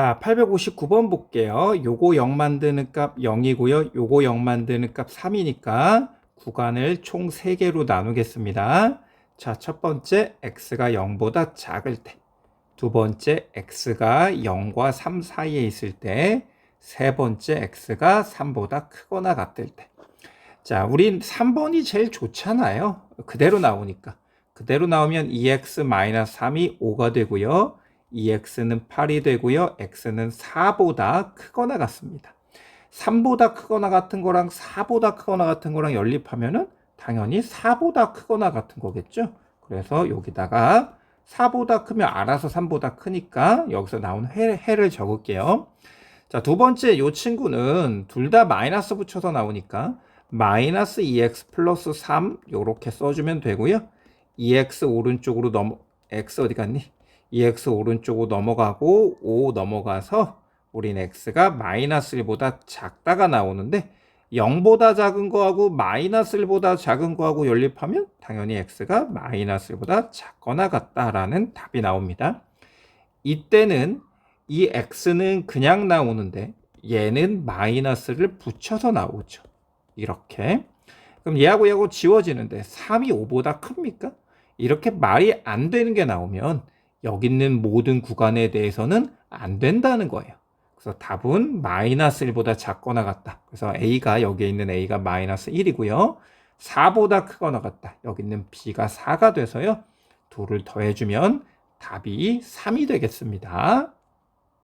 자, 859번 볼게요. 요거 0 만드는 값 0이고요. 요거 0 만드는 값 3이니까 구간을 총 3개로 나누겠습니다. 자, 첫 번째 x가 0보다 작을 때. 두 번째 x가 0과 3 사이에 있을 때. 세 번째 x가 3보다 크거나 같을 때. 자, 우린 3번이 제일 좋잖아요. 그대로 나오니까. 그대로 나오면 2x-3이 5가 되고요. 2x는 8이 되고요. x는 4보다 크거나 같습니다. 3보다 크거나 같은 거랑 4보다 크거나 같은 거랑 연립하면은 당연히 4보다 크거나 같은 거겠죠. 그래서 여기다가 4보다 크면 알아서 3보다 크니까 여기서 나온 해, 해를 적을게요. 자, 두 번째 요 친구는 둘 다 마이너스 붙여서 나오니까 마이너스 2x 플러스 3 요렇게 써주면 되고요. 2x 오른쪽으로 넘어 x 어디 갔니? 2x 오른쪽으로 넘어가고 5 넘어가서 우린 x가 마이너스 1보다 작다가 나오는데 0보다 작은 거하고 마이너스 1보다 작은 거하고 연립하면 당연히 x가 마이너스 1보다 작거나 같다라는 답이 나옵니다. 이때는 이 x는 그냥 나오는데 얘는 마이너스를 붙여서 나오죠. 이렇게. 그럼 얘하고 얘하고 지워지는데 3이 5보다 큽니까? 이렇게 말이 안 되는 게 나오면 여기 있는 모든 구간에 대해서는 안 된다는 거예요. 그래서 답은 마이너스 1보다 작거나 같다. 그래서 A가 여기에 있는 A가 마이너스 1이고요. 4보다 크거나 같다. 여기 있는 B가 4가 돼서요. 둘을 더해주면 답이 3이 되겠습니다.